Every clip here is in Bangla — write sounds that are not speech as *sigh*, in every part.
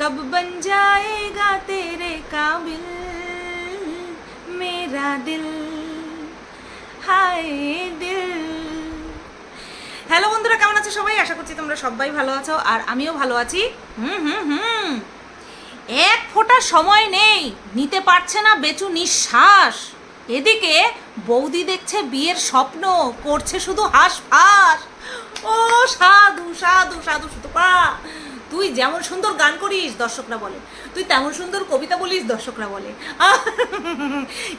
कब बन जाएगा तेरे काबिल मेरा दिल হাই দিল হ্যালো বন্ধুরা কেমন আছো সবাই আশা করছি তোমরা সবাই ভালো আছো আর আমিও ভালো আছি হুম হুম হুম এক ফোঁটা সময় নেই নিতে পারছে না বেচু নিঃশ্বাস এদিকে বৌদি দেখছে বিয়ের স্বপ্ন করছে শুধু হাঁস ফাঁস ও সাধু সাধু সাধু সুতপা তুই যেমন সুন্দর গান করিস, দর্শকরা বলে। তুই তেমন সুন্দর কবিতা বলিস, দর্শকরা বলে।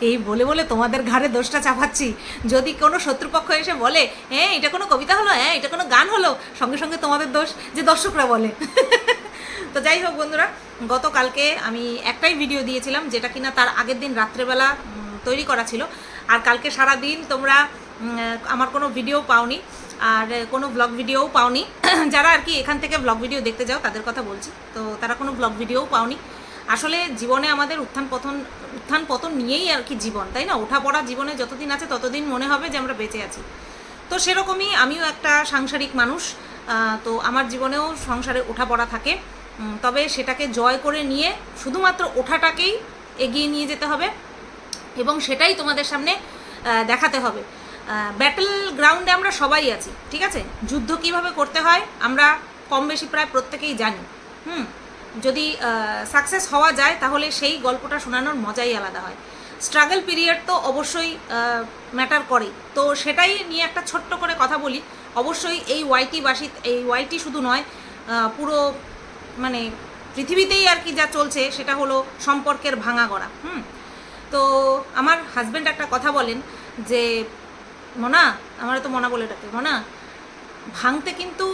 এই বলে বলে তোমাদের ঘাড়ে দোষটা চাপাচ্ছি। যদি কোনো শত্রুপক্ষ এসে বলে হ্যাঁ এটা কোনো কবিতা হলো? হ্যাঁ এটা কোনো গান হলো? সঙ্গে সঙ্গে তোমাদের দোষ যে দর্শকরা বলে। তো যাই হোক বন্ধুরা, গতকালকে আমি একটাই ভিডিও দিয়েছিলাম যেটা কিনা তার আগের দিন রাত্রেবেলা তৈরি করা ছিল। আর কালকে সারা দিন তোমরা আমার কোনো ভিডিও পাওনি। আর কোনো ব্লগ ভিডিওও পাওনি। *clears throat* যারা আর কি এখান থেকে ব্লগ ভিডিও দেখতে যাও, তাদের কথা বলছি। তো তারা কোনো ব্লগ ভিডিওও পাওনি। আসলে জীবনে আমাদের উত্থান পতন উত্থান পতন নিয়েই আর কি জীবন, তাই না? ওঠা পড়া জীবনে যতদিন আছে ততদিন মনে হবে যে আমরা বেঁচে আছি। তো সেরকমই আমিও একটা সাংসারিক মানুষ। তো আমার জীবনেও সংসারে ওঠা পড়া থাকে। তবে সেটাকে জয় করে নিয়ে শুধুমাত্র ওঠাটাকেই এগিয়ে নিয়ে যেতে হবে এবং সেটাই তোমাদের সামনে দেখাতে হবে। ব্যাটেল গ্রাউন্ডে আমরা সবাই আছি, ঠিক আছে? যুদ্ধ কীভাবে করতে হয়, আমরা কম বেশি প্রায় প্রত্যেকেই জানি। হুম? যদি সাকসেস হওয়া যায়, তাহলে সেই গল্পটা শোনানোর মজাই আলাদা হয়। স্ট্রাগল পিরিয়ড তো অবশ্যই ম্যাটার করে তো সেটাই নিয়ে একটা ছোট্ট করে কথা বলি। অবশ্যই এই ওয়াইটি বাসী, এই ওয়াইটি শুধু নয় পুরো মানে পৃথিবীতেই আর কি যা চলছে, সেটা হলো সম্পর্কের ভাঙা গড়া। হুম? তো আমার হাজব্যান্ড একটা কথা বলেন যে মনা আমার তো মনা বলে ডাকে। মনা, ভাঙতে কিন্তু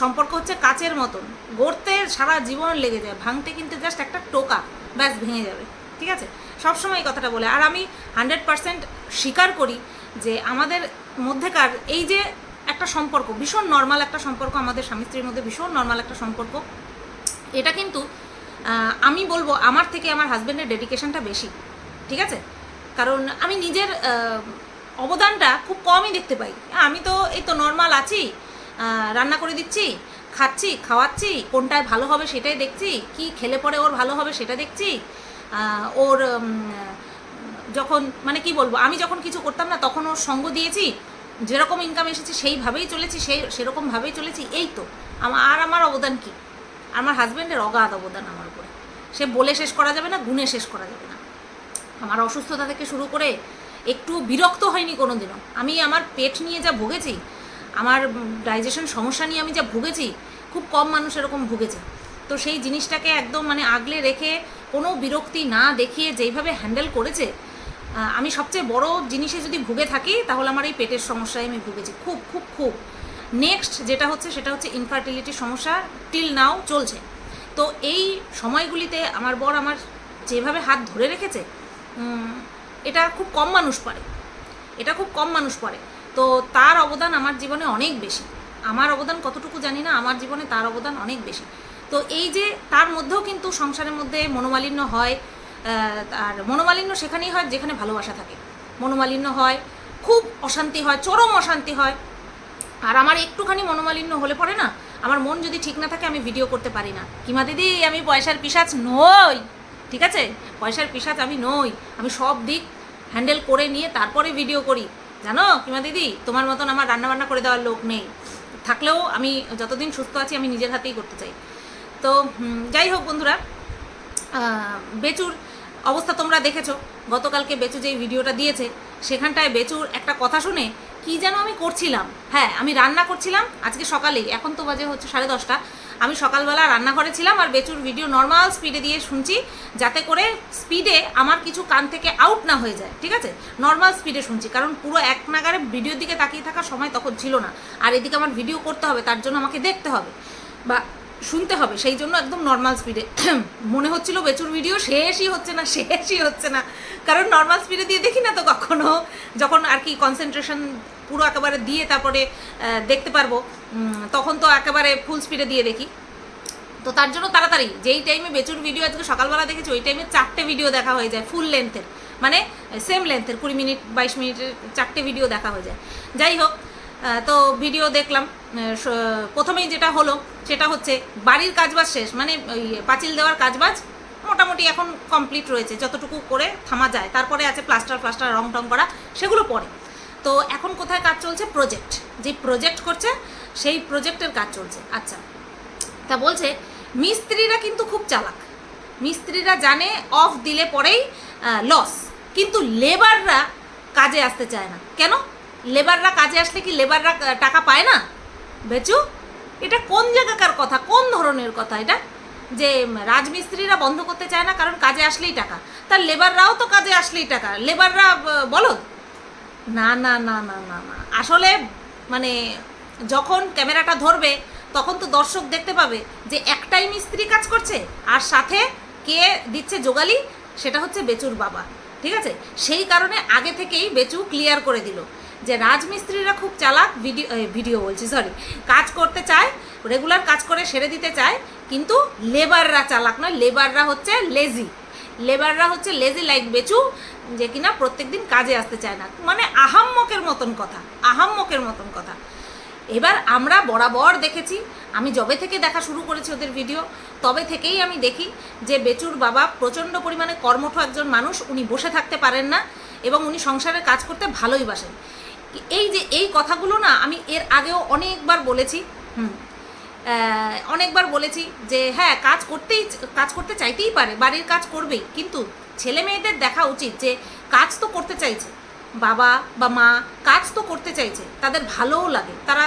সম্পর্ক হচ্ছে কাচের মতন। গড়তে সারা জীবন লেগে যায়। ভাঙতে কিন্তু জাস্ট একটা টোকা, ব্যাস ভেঙে যাবে। ঠিক আছে? সবসময় এই কথাটা বলে। আর আমি হান্ড্রেড পারসেন্ট স্বীকার করি যে আমাদের মধ্যেকার এই যে একটা সম্পর্ক, ভীষণ নর্মাল একটা সম্পর্ক, আমাদের স্বামী স্ত্রীর মধ্যে ভীষণ নর্মাল একটা সম্পর্ক, এটা কিন্তু আমি বলব আমার থেকে আমার হাজব্যান্ডের ডেডিকেশনটা বেশি। ঠিক আছে? কারণ আমি নিজের অবদানটা খুব কমই দেখতে পাই। আমি তো এই তো নর্মাল আছি রান্না করে দিচ্ছি, খাচ্ছি, খাওয়াচ্ছি, কোনটায় ভালো হবে সেটাই দেখছি, কি খেলে পরে ওর ভালো হবে সেটা দেখছি ওর যখন মানে কি বলব, আমি যখন কিছু করতাম না তখন ওর সঙ্গ দিয়েছি, যেরকম ইনকাম এসেছে সেইভাবেই চলেছি সেই সেরকমভাবেই চলেছি, এই তো। আমার আর আমার অবদান কি? আমার হাজব্যান্ডের অগাধ অবদান আমার উপরে। সে বলে শেষ করা যাবে না, গুণে শেষ করা যাবে না। আমার অসুস্থতা থেকে শুরু করে একটু বিরক্ত হয়নি কোনো দিনও আমি আমার পেট নিয়ে যা ভুগেছি, আমার ডাইজেশন সমস্যা নিয়ে আমি যা ভুগেছি, খুব কম মানুষ এরকম ভুগেছে। তো সেই জিনিসটাকে একদম মানে আগলে রেখে, কোনো বিরক্তি না দেখিয়ে যেইভাবে হ্যান্ডেল করেছে আমি সবচেয়ে বড় জিনিসে যদি ভুগে থাকি, তাহলে আমার এই পেটের সমস্যায় আমি ভুগেছি। খুব খুব খুব। নেক্সট যেটা হচ্ছে, সেটা হচ্ছে ইনফার্টিলিটির সমস্যা। টিল নাও চলছে। তো এই সময়গুলিতে আমার বর আমার যেভাবে হাত ধরে রেখেছে এটা খুব কম মানুষ পারে। এটা খুব কম মানুষ পারে। তো তার অবদান আমার জীবনে অনেক বেশি। আমার অবদান কতটুকু জানি না, আমার জীবনে তার অবদান অনেক বেশি। তো এই যে তার মধ্যেও কিন্তু সংসারের মধ্যে মনোমালিন্য হয় আর মনোমালিন্য সেখানেই হয় যেখানে ভালোবাসা থাকে। মনোমালিন্য হয়, খুব অশান্তি হয়, চরম অশান্তি হয়। আর আমার একটুখানি মনোমালিন্য হলে পরে না, আমার মন যদি ঠিক না থাকে আমি ভিডিও করতে পারি না। কিমা দিদি, আমি পয়সার পিসাচ নই। ঠিক আছে? পয়সার পিসাচ আমি নই। আমি সব দিক হ্যান্ডেল করে নিয়ে তারপরে ভিডিও করি। জানো কিমা দিদি? তোমার মতন আমার রান্নাবান্না করে দেওয়ার লোক নেই। থাকলেও আমি যতদিন সুস্থ আছি, আমি নিজের হাতেই করতে চাই। তো যাই হোক বন্ধুরা বেচুর অবস্থা তোমরা দেখেছ। গতকালকে বেচু যেই ভিডিওটা দিয়েছে, সেখানটায় বেচুর একটা কথা শুনে কি যেন আমি করছিলাম। হ্যাঁ আমি রান্না করছিলাম আজকে সকালেই। এখন তো বাজে হচ্ছে সাড়ে দশটা। আমি সকালবেলা রান্নাঘরে ছিলাম আর বেচুর ভিডিও নর্মাল স্পিডে দিয়ে শুনছি, যাতে করে স্পিডে আমার কিছু কান থেকে আউট না হয়ে যায়, ঠিক আছে? নর্মাল স্পিডে শুনছি, কারণ পুরো এক নাগারে ভিডিওর দিকে তাকিয়ে থাকার সময় তখন ছিল না। আর এদিকে আমার ভিডিও করতে হবে, তার জন্য আমাকে দেখতে হবে। বা শুনতে হবে, সেই জন্য একদম নর্মাল স্পিডে *clears throat* মনে হচ্ছিল বেচুর ভিডিও শেষই হচ্ছে না, শেষই হচ্ছে না। কারণ নর্মাল স্পিডে দিয়ে দেখি না তো কখনো। যখন আর কি কনসেন্ট্রেশন পুরো একেবারে দিয়ে তারপরে দেখতে পারব তখন তো একেবারে ফুল স্পিডে দিয়ে দেখি। তো তার জন্য তাড়াতাড়ি, যেই টাইমে বেচুর ভিডিও আজকে সকালবেলা দেখেছি, ওই টাইমে চারটে ভিডিও দেখা হয়ে যায় ফুল লেন্থের মানে সেম লেন্থের কুড়ি মিনিট বাইশ মিনিটের চারটে ভিডিও দেখা হয়ে যায়। যাই হোক তো ভিডিও দেখলাম প্রথমেই যেটা হলো, সেটা হচ্ছে বাড়ির কাজবাজ শেষ মানে ওই পাঁচিল দেওয়ার কাজবাজ মোটামুটি এখন কমপ্লিট রয়েছে, যতটুকু করে থামা যায়। তারপরে আছে প্লাস্টার প্লাস্টার রং টং করা, সেগুলো পরে। তো এখন কোথায় কাজ চলছে? প্রজেক্ট যে প্রজেক্ট করছে, সেই প্রজেক্টের কাজ চলছে। আচ্ছা তা বলছে, মিস্ত্রিরা কিন্তু খুব চালাক। মিস্ত্রিরা জানে অফ দিলে পরেই লস কিন্তু লেবাররা কাজে আসতে চায় না। কেন? লেবাররা কাজে আসলে কি লেবাররা টাকা পায় না? বেচু, এটা কোন জায়গাকার কথা? কোন ধরনের কথা এটা? যে রাজমিস্ত্রিরা বন্ধ করতে চায় না কারণ কাজে আসলেই টাকা। তার লেবাররাও তো কাজে আসলেই টাকা। লেবাররা বলো? না না না না না না। আসলে মানে যখন ক্যামেরাটা ধরবে, তখন তো দর্শক দেখতে পাবে যে একটাই মিস্ত্রি কাজ করছে, আর সাথে কে দিচ্ছে যোগালি সেটা হচ্ছে বেচুর বাবা। ঠিক আছে? সেই কারণে আগে থেকেই বেচু ক্লিয়ার করে দিল। যে রাজমিস্ত্রিরা খুব চালাক ভিডিও ভিডিও বলছি সরি কাজ করতে চায় রেগুলার কাজ করে সেরে দিতে চায়, কিন্তু লেবাররা চালাক নয় লেবাররা হচ্ছে লেজি লেবাররা হচ্ছে লেজি লাইক বেচু, যে কিনা প্রত্যেক দিন কাজে আসতে চায় না। মানে আহাম্মকের মতন কথা, আহাম্মকের মতন কথা। এবার আমরা বরাবর দেখেছি, আমি যবে থেকে দেখা শুরু করেছি ওদের ভিডিও, তবে থেকেই আমি দেখি যে বেচুর বাবা প্রচণ্ড পরিমাণে কর্মঠ একজন মানুষ, উনি বসে থাকতে পারেন না, এবং উনি সংসারের কাজ করতে ভালোই বাসেন। এই যে এই কথাগুলো না আমি এর আগেও অনেকবার বলেছি, হুম অনেকবার বলেছি যে হ্যাঁ কাজ করতেই, কাজ করতে চাইতেই পারে, বাড়ির কাজ করবেই। কিন্তু ছেলে মেয়েদের দেখা উচিত যে কাজ তো করতে চাইছে, বাবা বা মা কাজ তো করতে চাইছে, তাদের ভালোও লাগে, তারা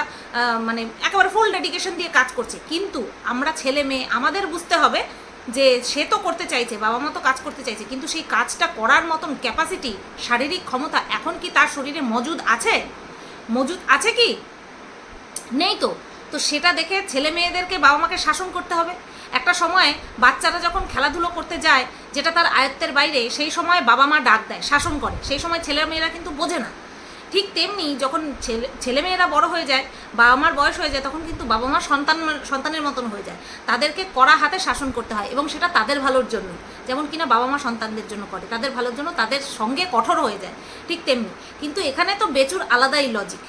মানে একেবারে ফুল ডেডিকেশন দিয়ে কাজ করছে। কিন্তু আমরা ছেলে মেয়ে, আমাদের বুঝতে হবে যে সে তো করতে চাইছে, বাবা মা তো কাজ করতে চাইছে, কিন্তু সেই কাজটা করার মতন ক্যাপাসিটি শারীরিক ক্ষমতা এখন কি তার শরীরে মজুদ আছে? মজুদ আছে কি? নেই তো। তো সেটা দেখে ছেলে মেয়েদেরকে বাবা মাকে শাসন করতে হবে। একটা সময় বাচ্চারা যখন খেলাধুলো করতে যায়, যেটা তার আয়ত্তের বাইরে, সেই সময় বাবা মা ডাক দেয়, শাসন করে। সেই সময় ছেলে মেয়েরা কিন্তু বোঝে না। ঠিক তেমনি যখন ছেলে ছেলেমেয়েরা বড় হয়ে যায় বাবা মার বয়স হয়ে যায়, তখন কিন্তু বাবা মা সন্তান সন্তানের মতন হয়ে যায়। তাদেরকে কড়া হাতে শাসন করতে হয় এবং সেটা তাদের ভালোর জন্য। যেমন কিনা বাবা মা সন্তানদের জন্য করে। তাদের ভালোর জন্য তাদের সঙ্গে কঠোর হয়ে যায়, ঠিক তেমনি। কিন্তু এখানে তো বেচুর আলাদাই লজিক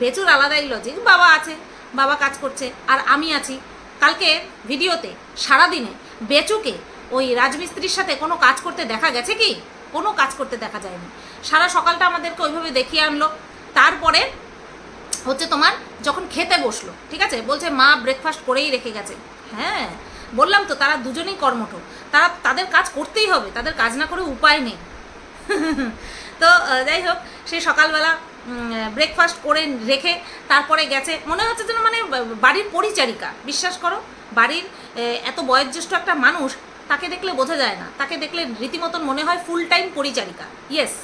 বেচুর আলাদাই লজিক বাবা আছে, বাবা কাজ করছে, আর আমি আছি। কালকে ভিডিওতে সারাদিনে বেচুকে ওই রাজমিস্ত্রির সাথে কোনো কাজ করতে দেখা গেছে কি? কোনো কাজ করতে দেখা যায়নি। সারা সকালটা আমাদেরকে ওইভাবে দেখিয়ে আনলো। তারপরে হচ্ছে তোমার যখন খেতে বসল, ঠিক আছে? বলছে, মা ব্রেকফাস্ট করেই রেখে গেছে। হ্যাঁ বললাম তো, তারা দুজনেই কর্মঠ। তারা তাদের কাজ করতেই হবে, তাদের কাজ না করে উপায় নেই। তো যাই হোক, সে সকালবেলা ব্রেকফাস্ট করে রেখে তারপরে গেছে। মনে হচ্ছে যেন মানে বাড়ির পরিচারিকা। বিশ্বাস করো, বাড়ির এত বয়োজ্যেষ্ঠ একটা মানুষ তাকে দেখলে বোঝা যায় না। তাকে দেখলে রীতিমতন মনে হয় ফুল টাইম পরিচারিকা। ইয়েস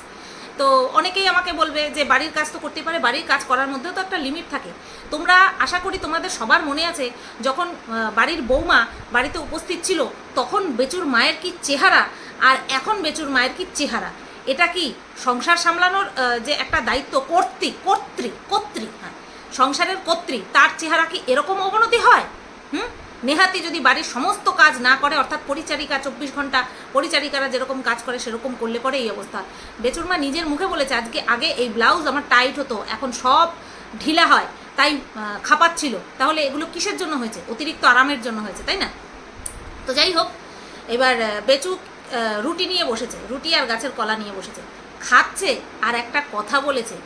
তো অনেকেই আমাকে বলবে যে, বাড়ির কাজ তো করতে পারে, বাড়ির কাজ করার মধ্যেও তো একটা লিমিট থাকে। তোমরা আশা করি তোমাদের সবার মনে আছে, যখন বাড়ির বৌমা বাড়িতে উপস্থিত ছিল, তখন বেচুর মায়ের কি চেহারা আর এখন বেচুর মায়ের কি চেহারা? এটা কি সংসার সামলানোর যে একটা দায়িত্ব? কর্তৃ কর্তৃ কর্তৃ হ্যাঁ। সংসারের কর্তৃ তার চেহারা কি এরকম অবনতি হয়? হুম? নেহাতি যদি বাড়ির সমস্ত কাজ না করে, অর্থাৎ পরিচারিকা, চব্বিশ ঘণ্টা পরিচারিকারা যেরকম কাজ করে, সেরকম করলে পরে এই অবস্থা। বেচুর মা নিজের মুখে বলেছে, আজকে আগে এই ব্লাউজ আমার টাইট হতো, এখন সব ঢিলা হয়, তাই খাপাচ্ছিল। তাহলে এগুলো কিসের জন্য হয়েছে? অতিরিক্ত আরামের জন্য হয়েছে, তাই না? তো যাই হোক, এবার বেচু রুটি নিয়ে বসেছে, রুটি আর গাছের কলা নিয়ে বসেছে। খাচ্ছে আর একটা কথা বলেছে,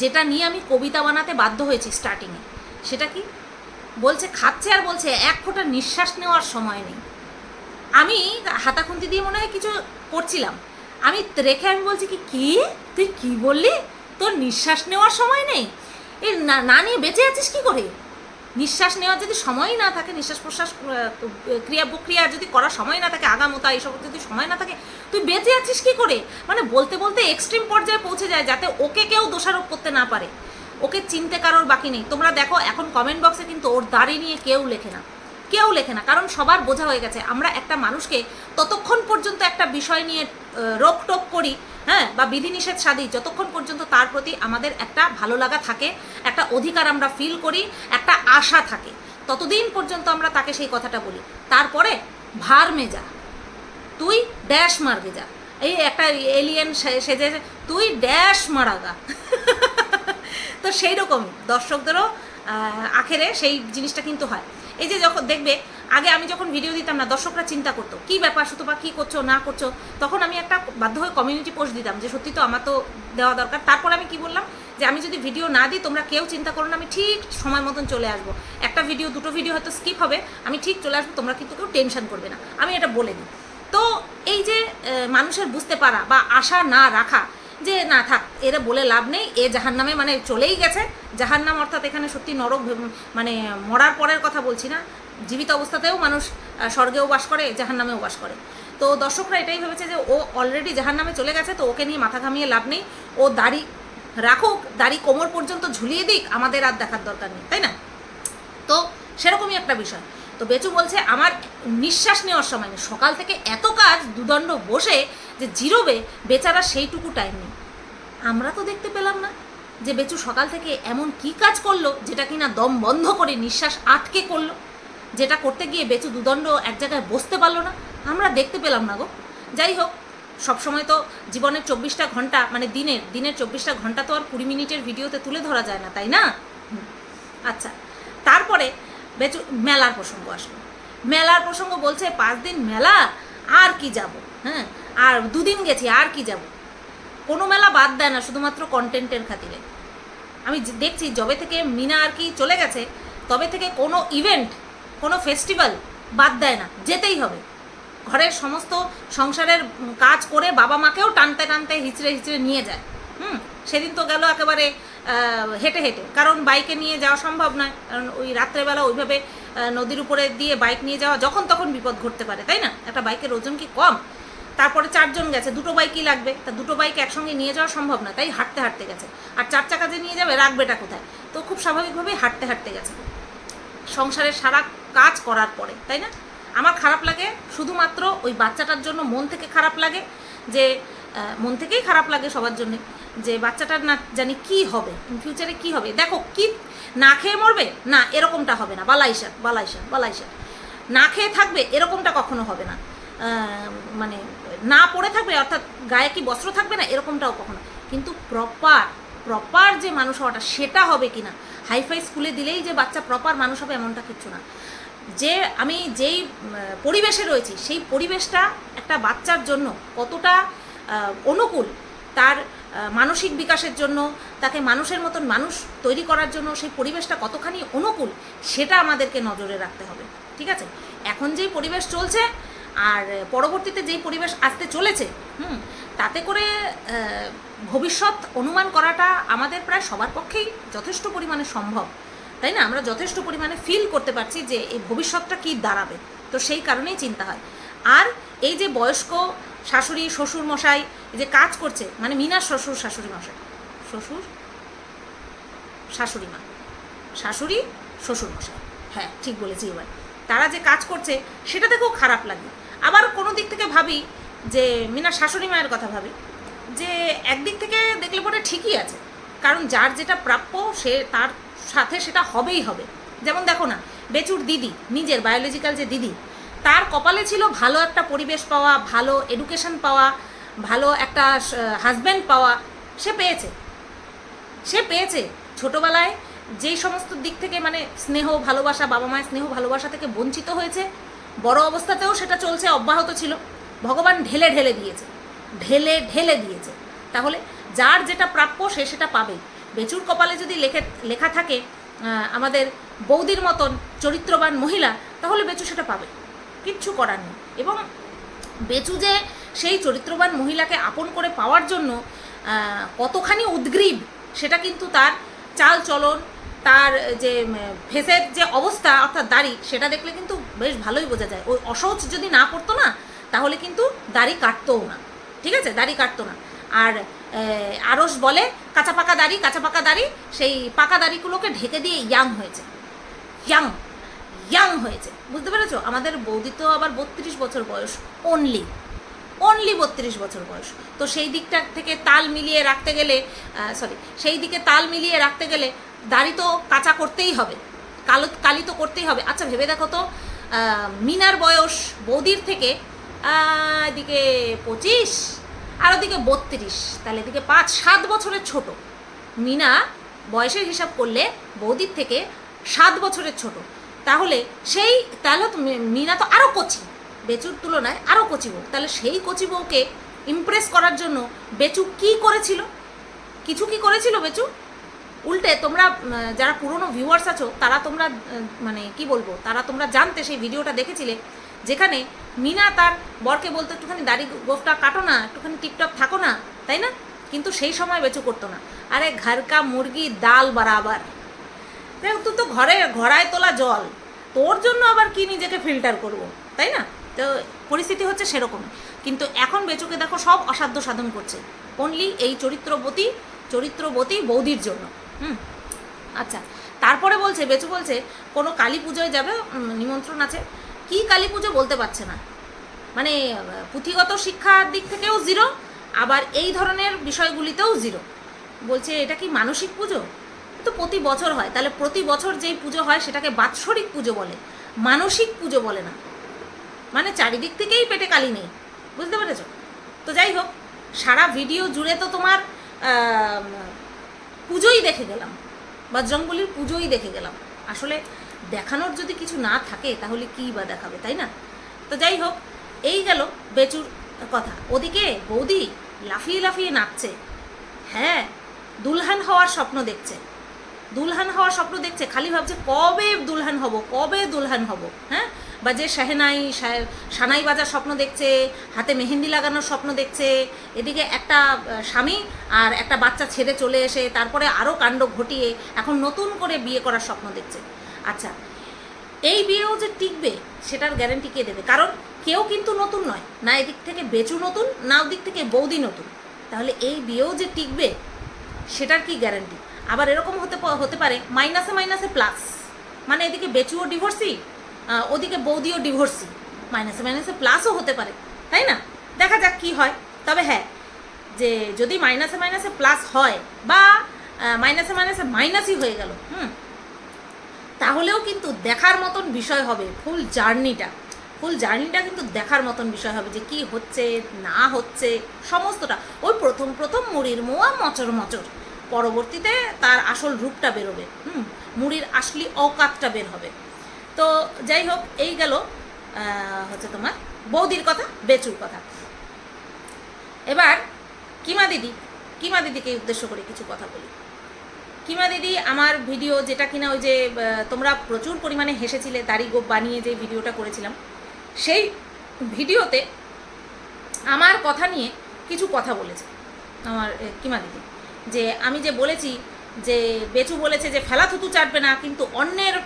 যেটা নিয়ে আমি কবিতা বানাতে বাধ্য হয়েছি স্টার্টিংয়ে সেটা কি? বলছে, খাচ্ছে আর বলছে, এক ফোঁটা নিঃশ্বাস নেওয়ার সময় নেই। আমি হাতাখুন্তি দিয়ে মনে হয় কিছু করছিলাম। আমি রেখে আমি বলছি কি কি? তুই কি বললি? তোর নিঃশ্বাস নেওয়ার সময় নেই? না না নিয়ে বেঁচে আছিস কি করে? নিঃশ্বাস নেওয়ার যদি সময়ই না থাকে, নিঃশ্বাস প্রশ্বাস ক্রিয়া প্রক্রিয়া যদি করার সময় না থাকে আগামতা এইসব যদি সময় না থাকে, তুই বেঁচে আছিস কি করে? মানে বলতে বলতে এক্সট্রিম পর্যায়ে পৌঁছে যায় যাতে ওকে কেউ দোষারোপ করতে না পারে। ওকে চিনতে কারোর বাকি নেই। তোমরা দেখো, এখন কমেন্ট বক্সে কিন্তু ওর দাড়ি নিয়ে কেউ লেখে না। কেউ লেখে না, কারণ সবার বোঝা হয়ে গেছে, আমরা একটা মানুষকে ততক্ষণ পর্যন্ত একটা বিষয় নিয়ে রোক টোক করি হ্যাঁ বা বিধিনিষেধ সাদি যতক্ষণ পর্যন্ত তার প্রতি আমাদের একটা ভালো লাগা থাকে, একটা অধিকার আমরা ফিল করি, একটা আশা থাকে, ততদিন পর্যন্ত আমরা তাকে সেই কথাটা বলি। তারপরে, ভার মেজা তুই ড্যাশ মারগে যা। এই একটা এলিয়েন সেজে, তুই ড্যাশ মারাগা *laughs* তো সেই রকমই দর্শকদেরও আখেরে সেই জিনিসটা কিন্তু হয়। এই যে যখন দেখবে, আগে আমি যখন ভিডিও দিতাম না, দর্শকরা চিন্তা করতো, কি ব্যাপার সুতপা, কী করছ, না করছ? তখন আমি একটা বাধ্য হয়ে কমিউনিটি পোস্ট দিতাম যে, সত্যি তো আমার তো দেওয়া দরকার। তারপর আমি কি বললাম যে, আমি যদি ভিডিও না দিই, তোমরা কেউ চিন্তা করো না, আমি ঠিক সময় মতন চলে আসব। একটা ভিডিও দুটো ভিডিও হয়তো স্কিপ হবে, আমি ঠিক চলে আসব, তোমরা কিন্তু কেউ টেনশন করবে না। আমি এটা বলে দিই। তো এই যে মানুষের বুঝতে পারা বা আশা না রাখা যে না, থাক এরা বলে লাভ নেই, এ জাহান নামে মানে চলেই গেছে। জাহান নাম অর্থাৎ এখানে সত্যি নরক মানে মরার পরের কথা বলছি না। জীবিত অবস্থাতেও মানুষ স্বর্গেও বাস করে জাহান নামেও বাস করে। তো দর্শকরা এটাই ভেবেছে যে ও অলরেডি জাহান নামে চলে গেছে, তো ওকে নিয়ে মাথা ঘামিয়ে লাভ নেই। ও দাড়ি রাখুক, দাড়ি কোমর পর্যন্ত ঝুলিয়ে দিক, আমাদের আর দেখার দরকার নেই, তাই না? তো সেরকমই একটা বিষয়। তো বেচু বলছে, আমার নিঃশ্বাস নেওয়ার সময় সকাল থেকে এত কাজ, দুদণ্ড বসে যে জিরোবে বেচারা সেইটুকু টাইম নেই। আমরা তো দেখতে পেলাম না যে বেচু সকাল থেকে এমন কি কাজ করল যেটা কিনা দম বন্ধ করে নিঃশ্বাস আটকে করল, যেটা করতে গিয়ে বেচু দুদণ্ড এক জায়গায় বসতে পারল না। আমরা দেখতে পেলাম না গো। যাই হোক, সবসময় তো জীবনের চব্বিশটা ঘণ্টা মানে দিনের দিনের চব্বিশটা ঘণ্টা তো আর কুড়ি মিনিটের ভিডিওতে তুলে ধরা যায় না, তাই না। আচ্ছা তারপরে বেচু মেলার প্রসঙ্গ আসলো। মেলার প্রসঙ্গ বলছে, পাঁচ দিন মেলা, আর কি যাব? হ্যাঁ আর দুদিন গেছি, আর কি যাব? কোনো মেলা বাদ দেয় না, শুধুমাত্র কন্টেন্টের খাতিরে। আমি দেখছি যবে থেকে মিনা আর কি চলে গেছে, তবে থেকে কোনো ইভেন্ট কোনো ফেস্টিভ্যাল বাদ দেয় না, যেতেই হবে। ঘরের সমস্ত সংসারের কাজ করে বাবা মাকেও টানতে টানতে হিচড়ে হিচড়ে নিয়ে যায়। হুম, সেদিন তো গেল একেবারে হেঁটে হেঁটে। কারণ বাইকে নিয়ে যাওয়া সম্ভব নয়। কারণ ওই রাত্রেবেলা ওইভাবে নদীর উপরে দিয়ে বাইক নিয়ে যাওয়া যখন তখন বিপদ ঘটতে পারে, তাই না? একটা বাইকের ওজন কি কম? তারপরে চারজন গেছে, দুটো বাইকই লাগবে, তা দুটো বাইক একসঙ্গে নিয়ে যাওয়া সম্ভব না, তাই হাঁটতে হাঁটতে গেছে। আর চার চাকা যে নিয়ে যাবে রাখবেটা কোথায়? তো খুব স্বাভাবিকভাবেই হাঁটতে হাঁটতে গেছে। সংসারের সারা কাজ করার পরে, তাই না? আমার খারাপ লাগে শুধুমাত্র ওই বাচ্চাটার জন্য মন থেকে খারাপ লাগে, যে মন থেকেই খারাপ লাগে সবার জন্য, যে বাচ্চাটার না জানি কি হবে ফিউচারে কি হবে। দেখো, কি না খেয়ে মরবে? না, এরকমটা হবে না বালাইসা বালাইসা বালাইসা না খেয়ে থাকবে, এরকমটা কখনো হবে না। মানে না পড়ে থাকবে, অর্থাৎ গায়ে কি বস্ত্র থাকবে না, এরকমটাও কখনো। কিন্তু প্রপার প্রপার যে মানুষ হওয়াটা, সেটা হবে কিনা? হাইফাই স্কুলে দিলেই যে বাচ্চা প্রপার মানুষ হবে, এমনটা কিচ্ছু না। যে আমি যেই পরিবেশে রয়েছি, সেই পরিবেশটা একটা বাচ্চার জন্য কতটা অনুকূল, তার মানসিক বিকাশের জন্য, তাকে মানুষের মতন মানুষ তৈরি করার জন্য, সেই পরিবেশটা কতখানি অনুকূল, সেটা আমাদেরকে নজরে রাখতে হবে। ঠিক আছে? এখন যেই পরিবেশ চলছে আর পরবর্তীতে যেই পরিবেশ আসতে চলেছে, হুম, তাতে করে ভবিষ্যৎ অনুমান করাটা আমাদের প্রায় সবার পক্ষেই যথেষ্ট পরিমাণে সম্ভব। তাই না? আমরা যথেষ্ট পরিমাণে ফিল করতে পারছি যে এই ভবিষ্যৎটা কী দাঁড়াবে। তো সেই কারণেই চিন্তা হয়। আর এই যে বয়স্ক শাশুড়ি, শ্বশুর মশাই যে কাজ করছে মানে মিনার শ্বশুর, শাশুড়ি মশাই, শ্বশুর, শাশুড়ি মা, শাশুড়ি, শ্বশুর মশাই হ্যাঁ ঠিক বলেছি এবার। তারা যে কাজ করছে, সেটা দেখেও খারাপ লাগে। আবার কোনো দিক থেকে ভাবি যে মিনা শাশুড়ি মায়ের কথা ভাবি, যে একদিক থেকে দেখলে পরে ঠিকই আছে। কারণ যার যেটা প্রাপ্য সে তার সাথে সেটা হবেই হবে। যেমন দেখো না, বেচুর দিদি, নিজের বায়োলজিক্যাল যে দিদি, তার কপালে ছিল ভালো একটা পরিবেশ পাওয়া, ভালো এডুকেশন পাওয়া, ভালো একটা হাজব্যান্ড পাওয়া, সে পেয়েছে। সে পেয়েছে। ছোটোবেলায় যেই সমস্ত দিক থেকে মানে স্নেহ, ভালোবাসা, বাবা মায়ের স্নেহ, ভালোবাসা থেকে বঞ্চিত হয়েছে বড় অবস্থাতেও সেটা চলছে, অব্যাহত ছিল। ভগবান ঢেলে ঢেলে দিয়েছে, ঢেলে ঢেলে দিয়েছে। তাহলে যার যেটা প্রাপ্য সে সেটা পাবে। বেচুর কপালে যদি লেখে, লেখা থাকে আমাদের বৌদির মতন চরিত্রবান মহিলা, তাহলে বেচু সেটা পাবে। কিচ্ছু করার নেই। এবং বেচু যে সেই চরিত্রবান মহিলাকে আপন করে পাওয়ার জন্য কতখানি উদ্গ্রীব, সেটা কিন্তু তার চাল চলন তার যে ফেসের যে অবস্থা, অর্থাৎ দাড়ি, সেটা দেখলে কিন্তু বেশ ভালোই বোঝা যায়। ওই অসহজ যদি না পড়তো না, তাহলে কিন্তু দাড়ি কাটতোও না। ঠিক আছে? দাড়ি কাটতো না। আর আরস বলে, কাঁচা পাকা দাড়ি, কাঁচা পাকা দাড়ি, সেই পাকা দাড়িগুলোকে ঢেকে দিয়ে ইয়াং হয়েছে। ইয়াং ইয়াং হয়েছে। বুঝতে পেরেছ? আমাদের বৌদি তো আবার বত্রিশ বছর বয়স অনলি অনলি বত্রিশ বছর বয়স। তো সেই দিকটা থেকে তাল মিলিয়ে রাখতে গেলে সরি সেই দিকে তাল মিলিয়ে রাখতে গেলে দাড়ি তো কাঁচা করতেই হবে, কালো, কালি তো করতেই হবে। আচ্ছা ভেবে দেখো তো মিনার বয়স বৌদির থেকে এদিকে পঁচিশ, আর ওদিকে বত্রিশ, তাহলে এদিকে পাঁচ, সাত বছরের ছোট। মিনা বয়সের হিসাব করলে বৌদির থেকে সাত বছরের ছোট। তাহলে সেই, তাহলে তো মিনা তো আরও কচি, বেচুর তুলনায় আরও কচি বউ। তাহলে সেই কচি বউকে ইমপ্রেস করার জন্য বেচু কি করেছিল? কিছু কি করেছিল বেচু? উল্টে তোমরা যারা পুরনো ভিউয়ার্স আছো, তারা তোমরা মানে কি বলব, তারা তোমরা জানতে সেই ভিডিওটা দেখেছিলে, যেখানে মিনা তার বরকে বলতো, একটুখানি দাড়ি গোফটা কাটো না, একটুখানি টিপটপ থাকো না তাই না? কিন্তু সেই সময় বেচু করতো না। আরে ঘরকা মুরগি ডাল বারাবার। তুই তো ঘরে, ঘড়ায় তোলা জল। তোর জন্য আবার কি নিজেকে ফিল্টার করব, তাই না? তো পরিস্থিতি হচ্ছে সেরকম কিন্তু এখন বেচুকে দেখো সব অসাধ্য সাধন করছে। অনলি এই চরিত্রবতী চরিত্রবতী বৌদির জন্য। হুম। আচ্ছা তারপরে বলছে, বেচু বলছে, কোনো কালী পুজোয় যাবে? নিমন্ত্রণ আছে। কি কালী পুজো বলতে পারছে না। মানে পুঁথিগত শিক্ষার দিক থেকেও জিরো, আবার এই ধরনের বিষয়গুলিতেও জিরো। বলছে, এটা কি মানসিক পুজো? তো প্রতি বছর হয়। তাহলে প্রতি বছর যেই পুজো হয়, সেটাকে বাৎসরিক পুজো বলে। মানসিক পুজো বলে না। মানে চারিদিক থেকেই পেটে কালি নেই। বুঝতে পেরেছ? তো যাই হোক, সারা ভিডিও জুড়ে তো তোমার পুজোই দেখে গেলাম বজরংবলির পুজোই দেখে গেলাম। আসলে দেখানোর যদি কিছু না থাকে, তাহলে কী বা দেখাবে, তাই না? তো যাই হোক, এই গেল বেচুর কথা। ওদিকে বৌদি লাফিয়ে লাফিয়ে নাচছে। হ্যাঁ দুলহান হওয়ার স্বপ্ন দেখছে। দুলহান হওয়ার স্বপ্ন দেখছে, খালি ভাবছে কবে দুলহান হব, কবে দুলহান হব হ্যাঁ? বা যে শাহেনাই সানাই বাজার স্বপ্ন দেখছে, হাতে মেহেন্দি লাগানোর স্বপ্ন দেখছে। এদিকে একটা স্বামী আর একটা বাচ্চা ছেড়ে চলে এসে, তারপরে আরও কাণ্ড ঘটিয়ে এখন নতুন করে বিয়ে করার স্বপ্ন দেখছে। আচ্ছা এই বিয়েও যে টিকবে, সেটার গ্যারেন্টি কে দেবে? কারণ কেউ কিন্তু নতুন নয়। না এদিক থেকে বেচু নতুন, না ওদিক থেকে বৌদি নতুন। তাহলে এই বিয়েও যে টিকবে, সেটার কি গ্যারেন্টি আবার এরকম হতে হতে পারে, মাইনাসে মাইনাসে প্লাস মানে এদিকে বেচুও ডিভোর্সি ওদিকে বৌদিও ডিভোর্সি মাইনাসে মাইনাসে প্লাসও হতে পারে, তাই না? দেখা যাক কি হয়। তবে হ্যাঁ যে যদি মাইনাসে মাইনাসে প্লাস হয় বা মাইনাসে মাইনাসে মাইনাসই হয়ে গেল, হুম, তাহলেও কিন্তু দেখার মতন বিষয় হবে ফুল জার্নিটা ফুল জার্নিটা কিন্তু দেখার মতন বিষয় হবে যে কি হচ্ছে, না হচ্ছে, সমস্তটা। ওই প্রথম প্রথম মুড়ির মোয়া, মচর মচর। পরবর্তীতে তার আসল রূপটা বেরোবে, হুম, মুড়ির আসলি অকাতটা বের হবে। তো যাই হোক, এই গেল হচ্ছে তোমার বৌদির কথা, বেচুর কথা। এবার কিমা দিদি, কিমা দিদিকে উদ্দেশ্য করে কিছু কথা বলি। কিমা দিদি, আমার ভিডিও যেটা কিনা ওই যে তোমরা প্রচুর পরিমাণে হেসেছিলে, দাড়ি গোপ বানিয়ে যে ভিডিওটা করেছিলাম, সেই ভিডিওতে আমার কথা নিয়ে কিছু কথা বলেছে আমার কিমা দিদি। যে আমি যে বলেছি যে বেচু বলেছে যে ফেলা থুতু চাটবে না, কিন্তু অন্যের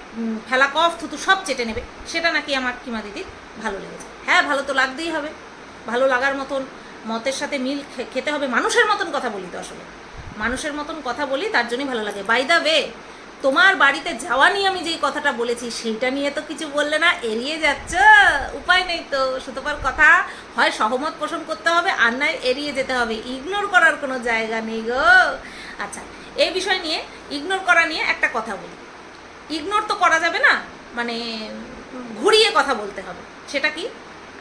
ফেলা কফ থুতু সব চেটে নেবে, সেটা নাকি আমার কিমা দিদির ভালো লেগেছে। হ্যাঁ ভালো তো লাগতেই হবে। ভালো লাগার মতন মতের সাথে মিল খেতে হবে, মানুষের মতন কথা বলি তো আসলে। মানুষের মতন কথা বলি, তার জন্যই ভালো লাগে। বাই দা ওয়ে তোমার বাড়িতে যাওয়া নিয়ে আমি যেই কথাটা বলেছি, সেইটা নিয়ে তো কিছু বললে না, এড়িয়ে যাচ্ছ? উপায় নেই তো, সুতপার কথা। হয় সহমত পোষণ করতে হবে, আর নয় এড়িয়ে যেতে হবে। ইগনোর করার কোনো জায়গা নেই গো। আচ্ছা এই বিষয় নিয়ে ইগনোর করা নিয়ে একটা কথা বলি। ইগনোর তো করা যাবে না মানে ঘুরিয়ে কথা বলতে হবে। সেটা কি?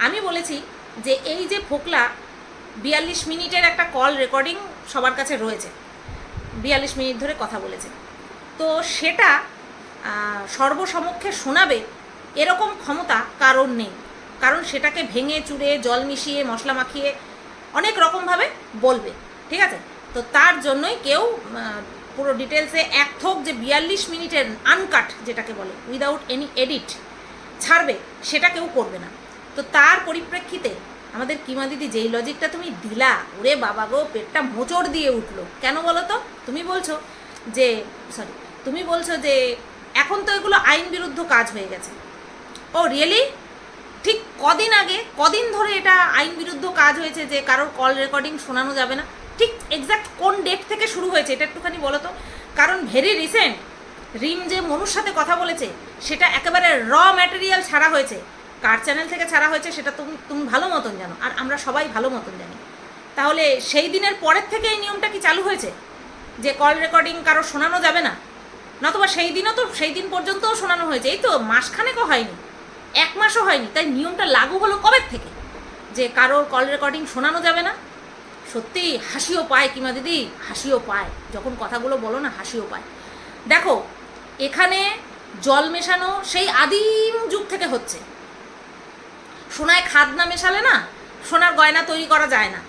আমি বলেছি যে এই যে ফোকলা বিয়াল্লিশ মিনিটের একটা কল রেকর্ডিং সবার কাছে রয়েছে, বিয়াল্লিশ মিনিট ধরে কথা বলেছে। তো সেটা সর্বসমক্ষে শোনাবে এরকম ক্ষমতা কারণ নেই। কারণ সেটাকে ভেঙে চুড়ে জল মিশিয়ে, মশলা মাখিয়ে অনেক রকমভাবে বলবে, ঠিক আছে? তো তার জন্যই কেউ পুরো ডিটেলসে এক থোক যে বিয়াল্লিশ মিনিটের আনকাট যেটাকে বলে উইদাউট এনি এডিট ছাড়বে, সেটা কেউ করবে না। তো তার পরিপ্রেক্ষিতে আমাদের কিমা দিদি যেই লজিকটা তুমি দিলা, ওরে বাবা গো, পেটটা মোচড় দিয়ে উঠল। কেন বলো তো? তুমি বলছো যে সরি তুমি বলছো যে এখন তো এগুলো আইন বিরুদ্ধ কাজ হয়ে গেছে। ও রিয়েলি ঠিক কদিন আগে, কদিন ধরে এটা আইন বিরুদ্ধ কাজ হয়েছে যে কারোর কল রেকর্ডিং শোনানো যাবে না। ঠিক এক্স্যাক্ট কোন ডেট থেকে শুরু হয়েছে এটা একটুখানি বলো তো? কারণ ভেরি রিসেন্ট রিম যে মনুর সাথে কথা বলেছে, সেটা একেবারে র ম্যাটেরিয়াল ছাড়া হয়েছে। কার চ্যানেল থেকে ছাড়া হয়েছে সেটা তুমি তুমি ভালো মতন জানো, আর আমরা সবাই ভালো মতন জানি। তাহলে সেই দিনের পরের থেকে এই নিয়মটা কি চালু হয়েছে? যে কল রেকর্ডিং কারও শোনানো যাবে না? নতুবা সেই দিনও তো, সেই দিন পর্যন্তও শোনানো হয়েছে। এই তো মাসখানেকও হয়নি, এক মাসও হয়নি, তাই নিয়মটা লাগু হলো কবে থেকে? যে কারোর কল রেকর্ডিং শোনানো যাবে না সত্যি হাসিও পায় কিমা দিদি? হাসিও পায়। যখন কথাগুলো বলো না, হাসিও পায়। দেখো, এখানে জল মেশানো সেই আদিম যুগ থেকে হচ্ছে। সোনায় খাদ না মেশালে না, সোনার গয়না তৈরি করা যায় না।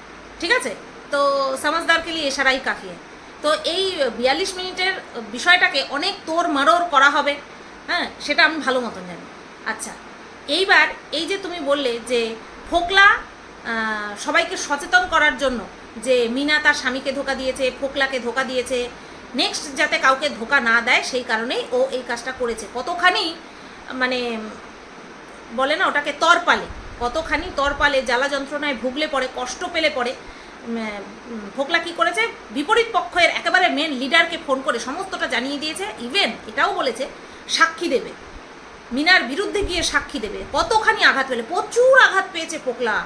ঠিক আছে? তো সমাজদারকে লিয়ে এসারাই কাফিয়ে তো এই বিয়াল্লিশ মিনিটের বিষয়টাকে অনেক তোর মারোর করা হবে। হ্যাঁ সেটা আমি ভালো মতন জানি। আচ্ছা এইবার এই যে তুমি বললে যে ফোকলা সবাইকে সচেতন করার জন্য যে মিনা তার স্বামীকে ধোকা দিয়েছে, ফোকলাকে ধোকা দিয়েছে নেক্সট যাতে কাউকে ধোকা না দেয় সেই কারণেই ও এই কাজটা করেছে। কতখানি মানে বলে না, ওটাকে তরপালে, কতখানি তরপালে, জ্বালা যন্ত্রণায় ভুগলে পড়ে, কষ্ট পেলে পড়ে ফোকলা কি করেছে? বিপরীত পক্ষের একেবারে মেন লিডারকে ফোন করে সমস্তটা জানিয়ে দিয়েছে ইভেন এটাও বলেছে, সাক্ষী দেবে। মিনার বিরুদ্ধে গিয়ে সাক্ষী দেবে। কতখানি আঘাত পেলে? প্রচুর আঘাত পেয়েছে পোকলা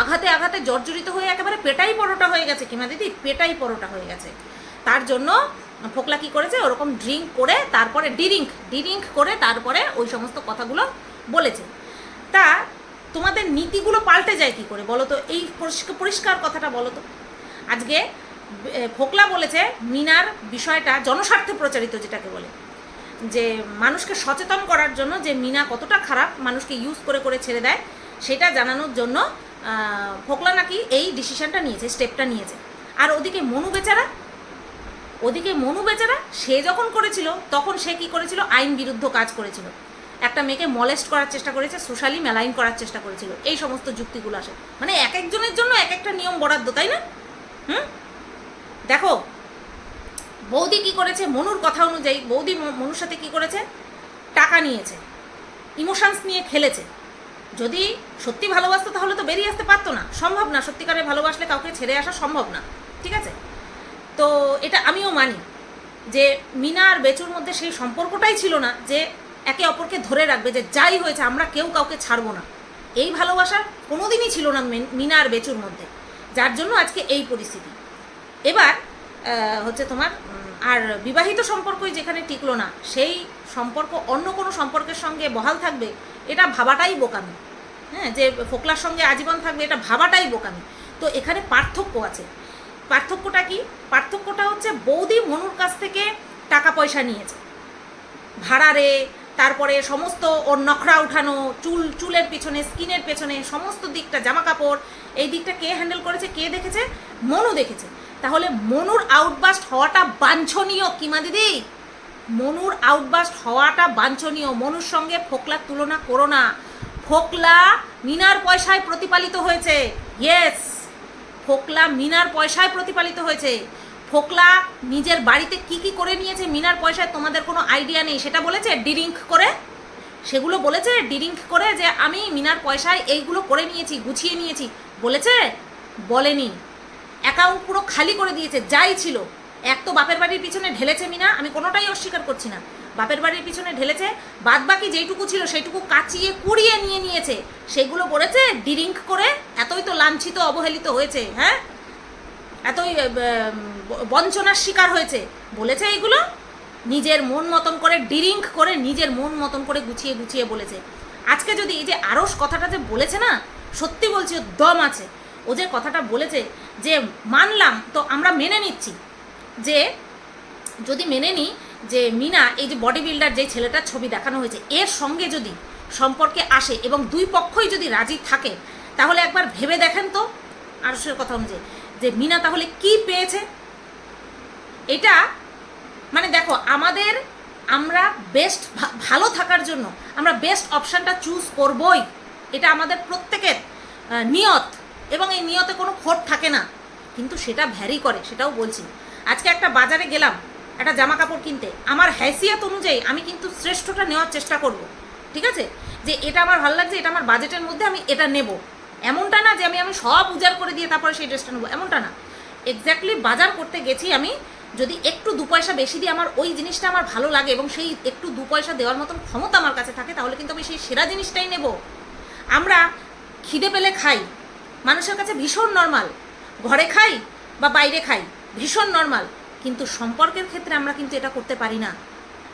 আঘাতে আঘাতে জর্জরিত হয়ে একেবারে পেটাই পরোটা হয়ে গেছে কিমা দিদি? পেটাই পরোটা হয়ে গেছে। তার জন্য ফোকলা কি করেছে? ওরকম ড্রিঙ্ক করে তারপরে ডিরিঙ্ক ডিরিঙ্ক করে তারপরে ওই সমস্ত কথাগুলো বলেছে। তা তোমাদের নীতিগুলো পাল্টে যায় কি করে বলো তো? এই পরিষ্কার কথাটা বলো তো। আজকে ফোকলা বলেছে মিনার বিষয়টা জনস্বার্থে প্রচারিত যেটাকে বলে। যে মানুষকে সচেতন করার জন্য যে মিনা কতটা খারাপ মানুষকে ইউজ করে করে ছেড়ে দেয়, সেটা জানানোর জন্য ফোকলা নাকি এই ডিসিশনটা নিয়েছে স্টেপটা নিয়েছে। আর ওদিকে মনু বেচারা, ওদিকে মনু বেচারা, সে যখন করেছিল, তখন সে কি করেছিল? আইন বিরুদ্ধ কাজ করেছিল। একটা মেয়েকে মলেস্ট করার চেষ্টা করেছে সোশ্যালি মেলাইন করার চেষ্টা করেছিল। এই সমস্ত যুক্তিগুলো আসে। মানে এক একজনের জন্য এক একটা নিয়ম বরাদ্দ, তাই না? হুম? দেখো, বৌদি কি করেছে? মনুর কথা অনুযায়ী, বৌদি মনুর সাথে কি করেছে? টাকা নিয়েছে। ইমোশনস নিয়ে খেলেছে। যদি সত্যি ভালোবাসতো তাহলে তো বেরিয়ে আসতে পারতো না। সম্ভব না, সত্যিকারে ভালোবাসলে কাউকে ছেড়ে আসা সম্ভব না, ঠিক আছে? তো এটা আমিও মানি যে মিনা আর বেচুর মধ্যে সেই সম্পর্কটাই ছিল না যে একে অপরকে ধরে রাখবে, যে যাই হয়েছে আমরা কেউ কাউকে ছাড়বো না। এই ভালোবাসা কোনোদিনই ছিল না মেন- মিনা আর বেচুর মধ্যে, যার জন্য আজকে এই পরিস্থিতি। এবার হচ্ছে তোমার আর বিবাহিত সম্পর্কই যেখানে টিকলো না, সেই সম্পর্ক অন্য কোনো সম্পর্কের সঙ্গে বহাল থাকবে, এটা ভাবাটাই বোকামি। হ্যাঁ যে ফোকলার সঙ্গে আজীবন থাকবে, এটা ভাবাটাই বোকামি। তো এখানে পার্থক্য আছে। পার্থক্যটা কি? পার্থক্যটা হচ্ছে বৌদি মনুর কাছ থেকে টাকা পয়সা নিয়েছে ভাড়ারে তারপরে সমস্ত ওর নখরা উঠানো, চুল, চুলের পেছনে, স্কিনের পেছনে, সমস্ত দিকটা জামা কাপড় এই দিকটা কে হ্যান্ডেল করেছে, কে দেখেছে? মনু দেখেছে। তাহলে মনুর আউটবাস্ট হওয়াটা বাঞ্ছনীয় কিমা দিদি? মনুর আউটবাস্ট হওয়াটা বাঞ্ছনীয়। মনুর সঙ্গে ফোকলার তুলনা করো না। ফোকলা মিনার পয়সায় প্রতিপালিত হয়েছে। ইয়েস ফোকলা মিনার পয়সায় প্রতিপালিত হয়েছে। ফোকলা নিজের বাড়িতে কি কি করে নিয়েছে মিনার পয়সায় তোমাদের কোনো আইডিয়া নেই? সেটা বলেছে ডিরিঙ্ক করে। সেগুলো বলেছে ডিরিঙ্ক করে যে আমি মিনার পয়সায় এইগুলো করে নিয়েছি, গুছিয়ে নিয়েছি। বলেছে? বলেনি। অ্যাকাউন্ট পুরো খালি করে দিয়েছে, যাই ছিল। এক তো বাপের বাড়ির পিছনে ঢেলেছে মিনা, আমি কোনোটাই অস্বীকার করছি না। বাপের বাড়ির পিছনে ঢেলেছে বাদ বাকি যেইটুকু ছিল সেইটুকু কাচিয়ে, কুড়িয়ে নিয়ে নিয়েছে। সেগুলো বলেছে ডিরিঙ্ক করে এতই তো লাঞ্ছিত, অবহেলিত হয়েছে হ্যাঁ? এতই বঞ্চনার শিকার হয়েছে। বলেছে এইগুলো, নিজের মন মতন করে ডিরিঙ্ক করে নিজের মন মতন করে গুছিয়ে গুছিয়ে বলেছে। আজকে যদি এই যে আরস কথাটা যে বলেছে না, সত্যি বলছি ওর দম আছে। ও যে কথাটা বলেছে যে, মানলাম, তো আমরা মেনে নিচ্ছি। যে, যদি মেনে নিই যে মিনা, এই যে বডি বিল্ডার যে ছেলেটার ছবি দেখানো হয়েছে, এর সঙ্গে যদি সম্পর্কে আসে এবং দুই পক্ষই যদি রাজি থাকে, তাহলে একবার ভেবে দেখেন তো আরসের কথা অনুযায়ী। যে মিনা তাহলে কি পেয়েছে? এটা মানে দেখো, আমাদের, আমরা বেস্ট ভালো থাকার জন্য আমরা বেস্ট অপশানটা চুজ করবই। এটা আমাদের প্রত্যেকের নিয়ত এবং এই নিয়তে কোনো খোট থাকে না। কিন্তু সেটা ভ্যারি করে, সেটাও বলছি। আজকে একটা বাজারে গেলাম একটা জামা কাপড় কিনতে। আমার হ্যাসিয়াত অনুযায়ী আমি কিন্তু শ্রেষ্ঠটা নেওয়ার চেষ্টা করব। ঠিক আছে? যে এটা আমার ভালো লাগছে, এটা আমার বাজেটের মধ্যে আমি এটা নেব। এমনটা না যে আমি আমি সব উজাড় করে দিয়ে তারপরে সেই ড্রেসটা নেব। এমনটা না। এক্স্যাক্টলি বাজার করতে গেছি আমি, যদি একটু দু পয়সা বেশি দিয়ে আমার ওই জিনিসটা আমার ভালো লাগে এবং সেই একটু দু পয়সা দেওয়ার মতন ক্ষমতা আমার কাছে থাকে, তাহলে কিন্তু আমি সেই সেরা জিনিসটাই নেব। আমরা খিদে পেলে খাই। মানুষের কাছে ভীষণ নর্মাল ঘরে খাই বা বাইরে খাই, ভীষণ নর্মাল কিন্তু সম্পর্কের ক্ষেত্রে আমরা কিন্তু এটা করতে পারি না।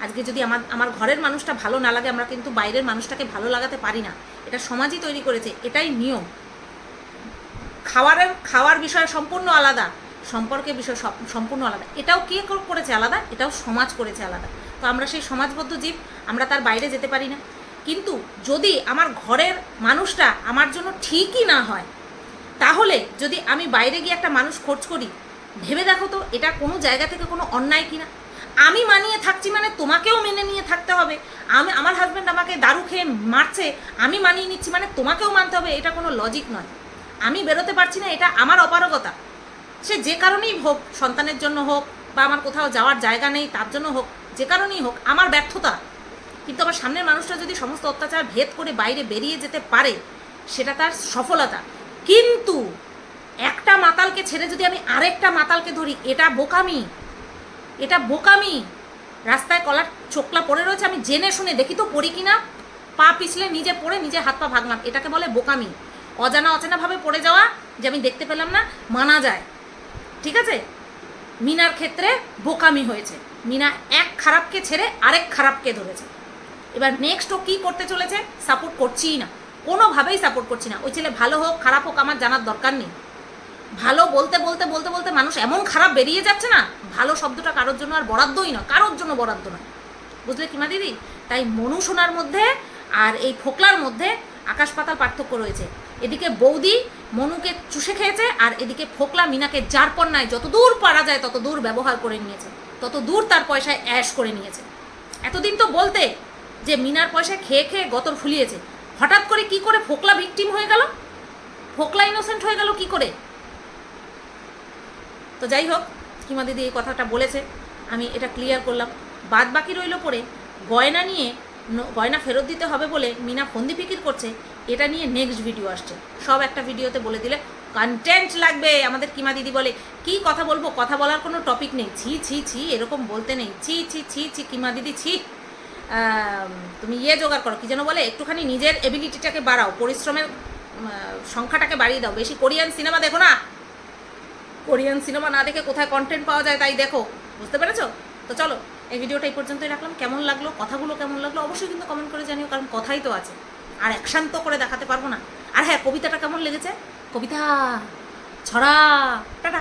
আজকে যদি আমার আমার ঘরের মানুষটা ভালো না লাগে, আমরা কিন্তু বাইরের মানুষটাকে ভালো লাগাতে পারি না। এটা সমাজই তৈরি করেছে, এটাই নিয়ম। খাওয়ারের, খাওয়ার বিষয় সম্পূর্ণ আলাদা, সম্পর্কের বিষয় সম্পূর্ণ আলাদা। এটাও কে, করেছে আলাদা? এটাও সমাজ করেছে আলাদা। তো আমরা সেই সমাজবদ্ধ জীব, আমরা তার বাইরে যেতে পারি না। কিন্তু যদি আমার ঘরের মানুষটা আমার জন্য ঠিকই না হয়, তাহলে যদি আমি বাইরে গিয়ে একটা মানুষ খোঁজ করি ভেবে দেখো তো, এটা কোনো জায়গা থেকে কোনো অন্যায় কিনা? আমি মানিয়ে থাকছি মানে তোমাকেও মেনে নিয়ে থাকতে হবে। আমি, আমার হাজব্যান্ড আমাকে দারু খেয়ে মারছে, আমি মানিয়ে নিচ্ছি মানে তোমাকেও মানতে হবে, এটা কোনো লজিক নয়। আমি বেরোতে পারছি না, এটা আমার অপারগতা। সে যে কারণেই হোক, সন্তানের জন্য হোক, বা আমার কোথাও যাওয়ার জায়গা নেই, তার জন্য হোক, যে কারণেই হোক, আমার ব্যর্থতা। কিন্তু আমার সামনের মানুষটা যদি সমস্ত অত্যাচার ভেদ করে বাইরে বেরিয়ে যেতে পারে, সেটা তার সফলতা। কিন্তু একটা মাতালকে ছেড়ে যদি আমি আরেকটা মাতালকে ধরি, এটা বোকামি। এটা বোকামি। রাস্তায় কলার চোকলা পড়ে রয়েছে, আমি জেনে শুনে দেখি তো পড়ি কিনা। পা পিছলে নিজে পড়ে নিজে হাত পা ভাগলাম এটাকে বলে বোকামি। অজানা অচেনাভাবে পড়ে যাওয়া, যে আমি দেখতে পেলাম না, মানা যায়। ঠিক আছে? মিনার ক্ষেত্রে বোকামি হয়েছে। মিনা এক খারাপকে ছেড়ে আরেক খারাপকে ধরেছে। এবার নেক্সট ও কী করতে চলেছে? সাপোর্ট করছিই না। কোনোভাবেই সাপোর্ট করছি না। ওই ছেলে ভালো হোক, খারাপ হোক, আমার জানার দরকার নেই। ভালো বলতে বলতে বলতে বলতে মানুষ এমন খারাপ বেরিয়ে যাচ্ছে না, ভালো শব্দটা কারোর জন্য আর বরাদ্দই না কারোর জন্য বরাদ্দ নয়। বুঝলে কিমা দিদি? তাই মনু সোনার মধ্যে আর এই ফোকলার মধ্যে আকাশ পাতাল পার্থক্য রয়েছে। এদিকে বৌদি মনুকে চুষে খেয়েছে আর এদিকে ফোকলা মিনাকে যার পণ্যায় যত দূর পারা যায় তত দূর ব্যবহার করে নিয়েছে তত দূর তার পয়সায় অ্যাশ করে নিয়েছে। এতদিন তো বলতে যে মিনার পয়সায় খেয়ে খেয়ে গতর ফুলিয়েছে, হঠাৎ করে কি করে ফোকলা ভিকটিম হয়ে গেল? ফোকলা ইনোসেন্ট হয়ে গেল কি করে? তো যাই হোক কিমা দিদি এই কথাটা বলেছে, আমি এটা ক্লিয়ার করলাম। বাদ বাকি রইল পরে গয়না নিয়ে গয়না ফেরত দিতে হবে বলে মিনা ফন্দি ফিকির করছে, এটা নিয়ে নেক্সট ভিডিও আসছে। সব একটা ভিডিওতে বলে দিলে কন্টেন্ট লাগবে। আমাদের কিমা দিদি বলে, কি কথা বলব? কথা বলার কোনো টপিক নেই। ছি ছি ছি, এরকম বলতে নেই। ছি ছি ছি ছি কিমা দিদি, ছি। তুমি ইয়ে জোগাড় করো, কি যেন বলে, একটুখানি নিজের এবিলিটিটাকে বাড়াও, পরিশ্রমের সংখ্যাটাকে বাড়িয়ে দাও। বেশি কোরিয়ান সিনেমা দেখো না। কোরিয়ান সিনেমা না দেখে কোথায় কন্টেন্ট পাওয়া যায় তাই দেখো, বুঝতে পেরেছ? তো চলো, এই ভিডিওটা এই পর্যন্তই রাখলাম। কেমন লাগল, কথাগুলো কেমন লাগল, অবশ্যই কিন্তু কমেন্ট করে জানিও, কারণ কথাই তো আছে। আর অ্যাকশান তো করে দেখাতে পারব না। আর হ্যাঁ কবিতাটা কেমন লেগেছে? কবিতা, ছড়া, টাটা।